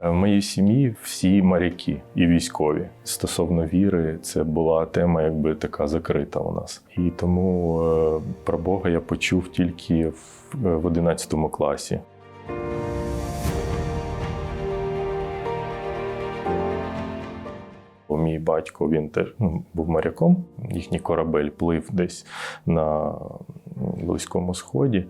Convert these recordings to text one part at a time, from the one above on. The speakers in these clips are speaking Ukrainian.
В моїй сім'ї всі моряки і військові. Стосовно віри, це була тема якби така закрита у нас. І тому е, про Бога я почув тільки в, в 11 класі. Мій батько він теж ну, був моряком. Їхній корабель плив десь на Близькому Сході.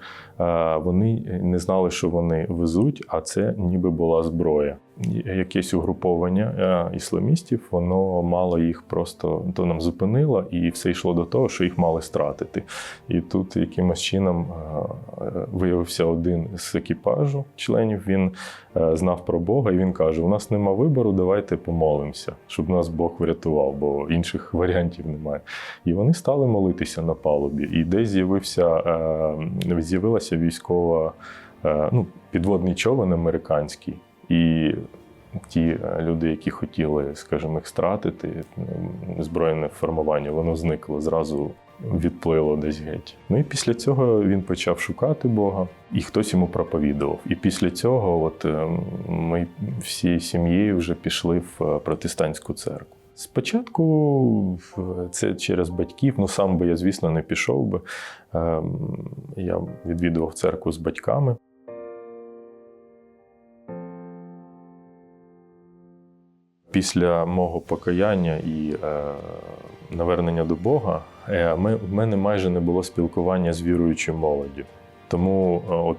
Вони не знали, що вони везуть, а це ніби була зброя. Якесь угруповання е, ісламістів, воно мало їх просто то нам зупинило, і все йшло до того, що їх мали стратити. І тут якимось чином е, виявився один з екіпажу членів. Він е, знав про Бога, і він каже: У нас нема вибору, давайте помолимося, щоб нас Бог врятував, бо інших варіантів немає. І вони стали молитися на палубі. І десь з'явився е, з'явилася військова е, ну, підводний човен американський. І ті е, люди, які хотіли, скажімо, їх стратити, збройне формування, воно зникло зразу. Відплило десь геть. Ну і після цього він почав шукати Бога, і хтось йому проповідував. І після цього, от е, ми всією сім'єю вже пішли в е, протестантську церкву. Спочатку це через батьків, ну сам би я, звісно, не пішов би. Я відвідував церкву з батьками. Після мого покаяння і е, навернення до Бога е, ми, в мене майже не було спілкування з віруючою молоддю. Тому е, от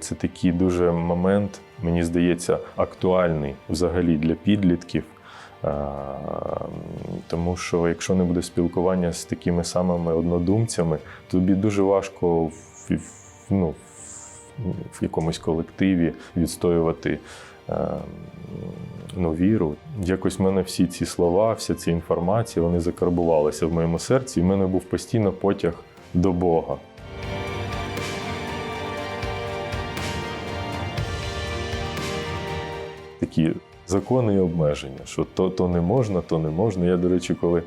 це такий дуже момент, мені здається, актуальний взагалі для підлітків. Тому що якщо не буде спілкування з такими самими однодумцями, тобі дуже важко в, ну, в- якомусь колективі відстоювати ну, віру. Якось в мене всі ці слова, вся ця інформація, вони закарбувалися в моєму серці, і в мене був постійно потяг до Бога. Такі закони і обмеження, що то, то не можна, то не можна. Я, до речі, коли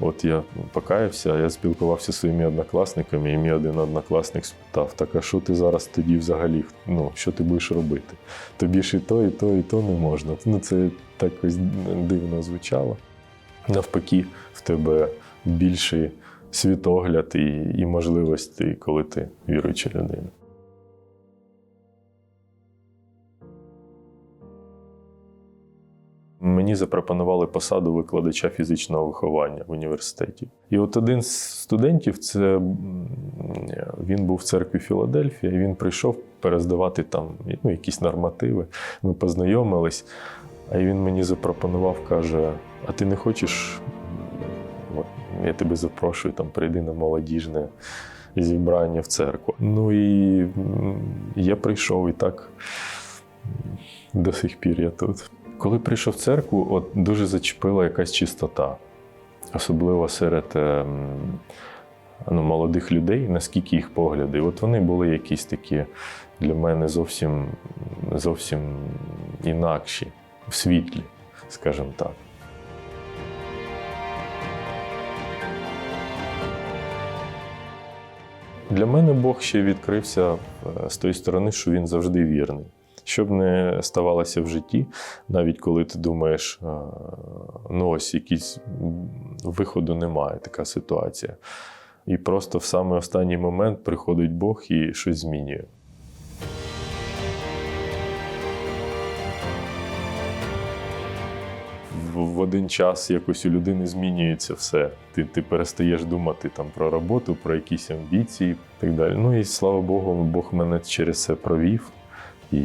от я покаявся, я спілкувався зі своїми однокласниками, і мій один однокласник спитав: так, а що ти зараз тоді взагалі? Ну, що ти будеш робити? Тобі ж і то, і то, і то не можна. Ну, це так ось дивно звучало. Навпаки, в тебе більший світогляд і, і можливості, коли ти віруюча людина. Мені запропонували посаду викладача фізичного виховання в університеті. І от один з студентів, це він був в церкві Філадельфія, і він прийшов перездавати там ну, якісь нормативи. Ми познайомились, а він мені запропонував, каже: А ти не хочеш? Я тебе запрошую, там прийди на молодіжне зібрання в церкву. Ну і я прийшов і так до сих пір я тут. Коли прийшов в церкву, от дуже зачепила якась чистота, особливо серед ем, ну, молодих людей, наскільки їх погляди. От вони були якісь такі для мене зовсім, зовсім інакші, світлі, скажімо так. Для мене Бог ще відкрився е, з тої сторони, що він завжди вірний. Що б не ставалося в житті, навіть коли ти думаєш, ну ось якийсь виходу немає, така ситуація. І просто в самий останній момент приходить Бог і щось змінює. В один час якось у людини змінюється все. Ти, ти перестаєш думати там про роботу, про якісь амбіції і так далі. Ну і слава Богу, Бог мене через це провів. І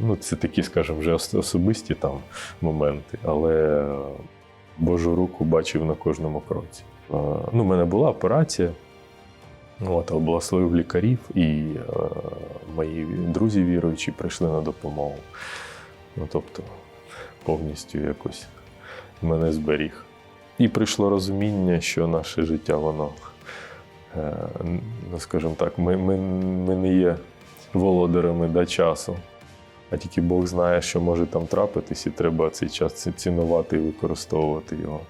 ну, це такі, скажімо, вже особисті там моменти, але Божу руку бачив на кожному кроці. Ну, у мене була операція, от, але благословив лікарів, і мої друзі віруючі прийшли на допомогу. Ну, тобто, повністю якось мене зберіг. І прийшло розуміння, що наше життя, воно, е, ну, скажімо так, ми, ми, ми не є володарами да, часу. А тільки Бог знає, що може там трапитись, і треба цей час цінувати і використовувати його.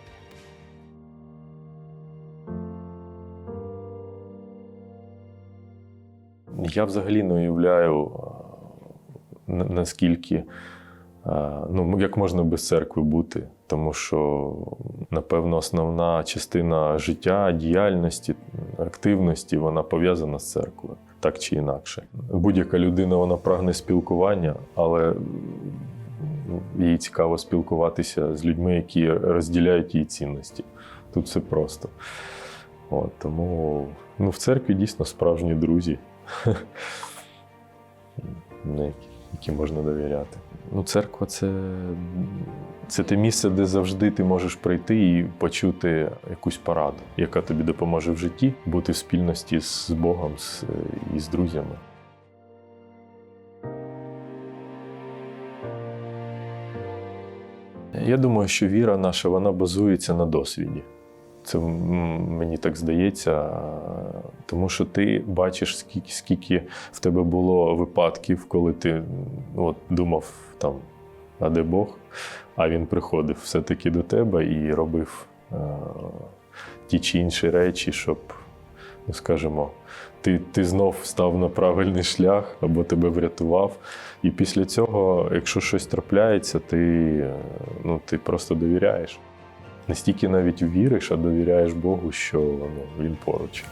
Я взагалі не уявляю, наскільки ну, як можна без церкви бути. Тому що, напевно, основна частина життя, діяльності, активності вона пов'язана з церквою, так чи інакше. Будь-яка людина вона прагне спілкування, але їй цікаво спілкуватися з людьми, які розділяють її цінності. Тут все просто. От, тому ну, в церкві дійсно справжні друзі, які можна довіряти. Ну, церква це, це те місце, де завжди ти можеш прийти і почути якусь пораду, яка тобі допоможе в житті бути в спільності з Богом з, і з друзями. Я думаю, що віра наша вона базується на досвіді. Це мені так здається, тому що ти бачиш, скільки, скільки в тебе було випадків, коли ти от, думав там, а де Бог, а він приходив все-таки до тебе і робив е, ті чи інші речі, щоб, ну скажімо, ти, ти знов став на правильний шлях або тебе врятував. І після цього, якщо щось трапляється, ти, е, ну, ти просто довіряєш. Не стільки навіть віриш, а довіряєш Богу, що ну, він поруч.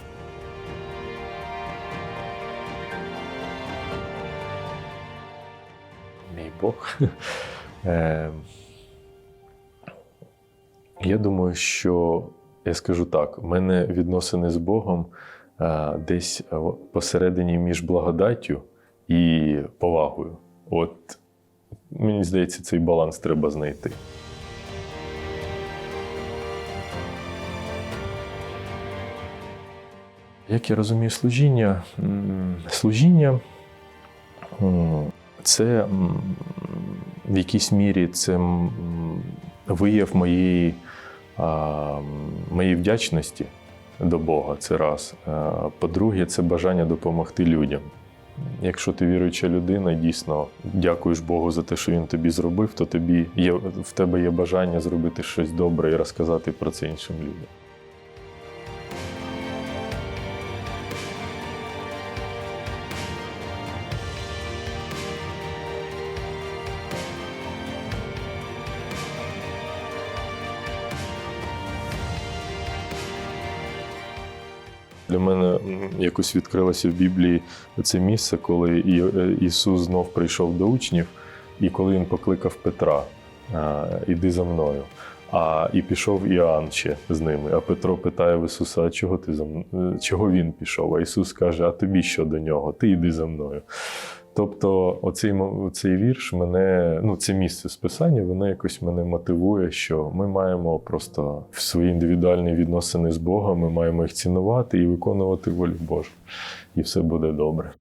Бог. Е, Я думаю, що я скажу так: в мене відносини з Богом е, десь е, посередині між благодаттю і повагою. От мені здається, цей баланс треба знайти. Як я розумію служіння? Служіння це в якійсь мірі це вияв моєї, моєї вдячності до Бога. Це раз. По-друге, це бажання допомогти людям. Якщо ти віруюча людина, дійсно дякуєш Богу за те, що він тобі зробив, то тобі є, в тебе є бажання зробити щось добре і розказати про це іншим людям. Для мене якось відкрилося в Біблії це місце, коли е, Ісус знов прийшов до учнів, і коли він покликав Петра, іди за мною. А і пішов Іоанн ще з ними. А Петро питає в Ісуса: а чого ти за е, чого він пішов? А Ісус каже: А тобі що до нього? Ти йди за мною. Тобто, оцей, цей вірш мене, ну, це місце з писання, воно якось мене мотивує, що ми маємо просто в свої індивідуальні відносини з Богом, ми маємо їх цінувати і виконувати волю Божу. І все буде добре.